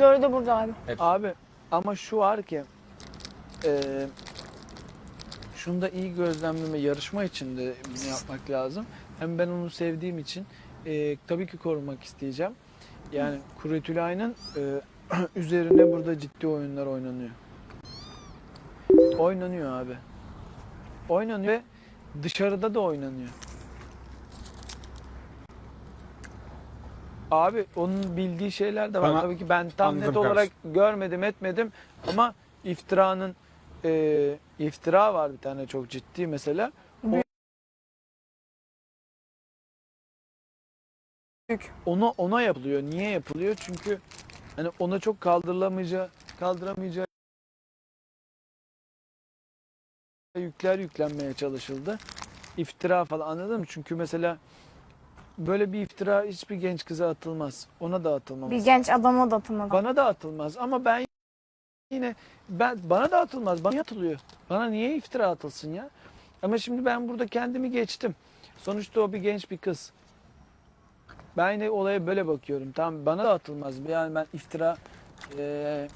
Dördü de burada abi. Hepsi. Abi ama şu var ki e, şunu da iyi gözlemleme yarışma için de bunu yapmak lazım. Hem ben onu sevdiğim için e, tabii ki korumak isteyeceğim. Yani Kuretülay'ın e, üzerine burada ciddi oyunlar oynanıyor. Oynanıyor abi. Oynanıyor ve dışarıda da oynanıyor. Abi onun bildiği şeyler de var. Bana- Tabii ki ben tam net Anladım olarak görmedim etmedim ama iftiranın e, iftira var bir tane çok ciddi mesela. O- Büyük. ona ona yapılıyor. Niye yapılıyor? Çünkü hani ona çok kaldırılamayacağı kaldıramayacağı yükler yüklenmeye çalışıldı. İftira falan anladın mı? Çünkü mesela böyle bir iftira hiçbir genç kıza atılmaz. Ona da atılmaz. Bir genç adama da atılmadı. Bana da atılmaz ama ben yine ben bana da atılmaz. Bana atılıyor. Bana niye iftira atılsın ya? Ama şimdi ben burada kendimi geçtim. Sonuçta o bir genç bir kız. Ben yine olaya böyle bakıyorum. Tamam bana da atılmaz. Yani ben iftira eee,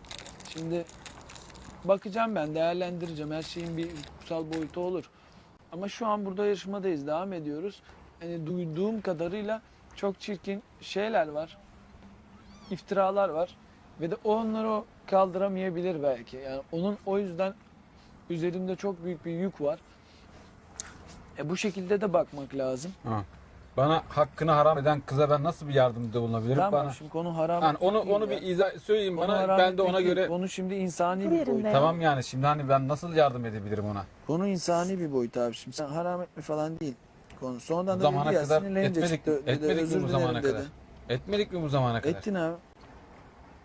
şimdi bakacağım ben değerlendireceğim. Her şeyin bir hukuksal boyutu olur. Ama şu an burada yarışmadayız. Devam ediyoruz. Hani duyduğum kadarıyla çok çirkin şeyler var. iftiralar var. Ve de onları o kaldıramayabilir belki. Yani onun o yüzden üzerinde çok büyük bir yük var. E bu şekilde de bakmak lazım. Ha. Bana hakkını haram eden kıza ben nasıl bir yardımda bulunabilirim? Tamam bana. şimdi konu haram. Yani onu onu ya. bir izah söyleyeyim Konu bana. Ben de ona göre Konu şimdi insani bir boyut. ya. tamam yani şimdi hani ben nasıl yardım edebilirim ona? Konu insani bir boyut abi. Şimdi sen haram etme falan değil. Konu. Sonradan da zamana dedi ya kadar sinirlenince etmedik, çıktı. Dedi, etmedik mi bu zamana dedi. kadar? Etmedik mi bu zamana kadar? Ettin abi.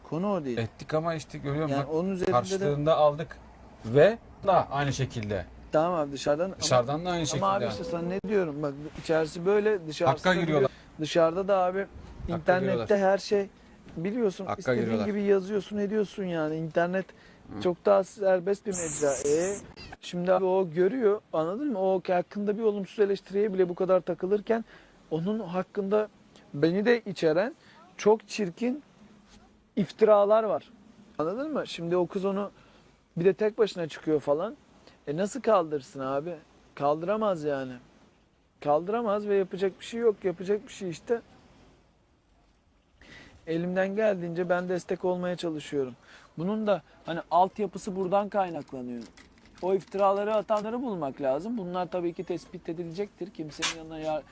Konu o değil. Ettik ama işte görüyorum yani bak onun üzerinde de karşılığında aldık ve da aynı şekilde. tamam abi dışarıdan ama- Dışarıdan da aynı şekilde. Ama abi işte sana ne diyorum bak içerisi böyle dışarısı Hakka giriyorlar. Dışarıda da abi internette giriyorlar. her şey biliyorsun Hakka istediğin giriyorlar. gibi yazıyorsun ediyorsun yani internet çok daha serbest bir mecra. E, şimdi abi o görüyor anladın mı? O hakkında bir olumsuz eleştiriye bile bu kadar takılırken onun hakkında beni de içeren çok çirkin iftiralar var. Anladın mı? Şimdi o kız onu bir de tek başına çıkıyor falan. E nasıl kaldırsın abi? Kaldıramaz yani. Kaldıramaz ve yapacak bir şey yok. Yapacak bir şey işte. Elimden geldiğince ben destek olmaya çalışıyorum. Bunun da hani altyapısı buradan kaynaklanıyor. O iftiraları atanları bulmak lazım. Bunlar tabii ki tespit edilecektir. Kimsenin yanına yar,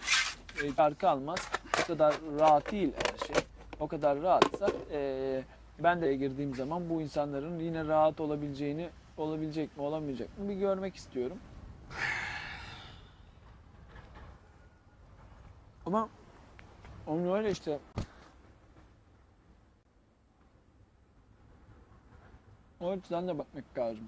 e, yargı almaz. O kadar rahat değil her şey. O kadar rahatsa e, ben de girdiğim zaman bu insanların yine rahat olabileceğini olabilecek mi olamayacak mı bir görmek istiyorum. Ama onun öyle işte o açıdan da bakmak lazım.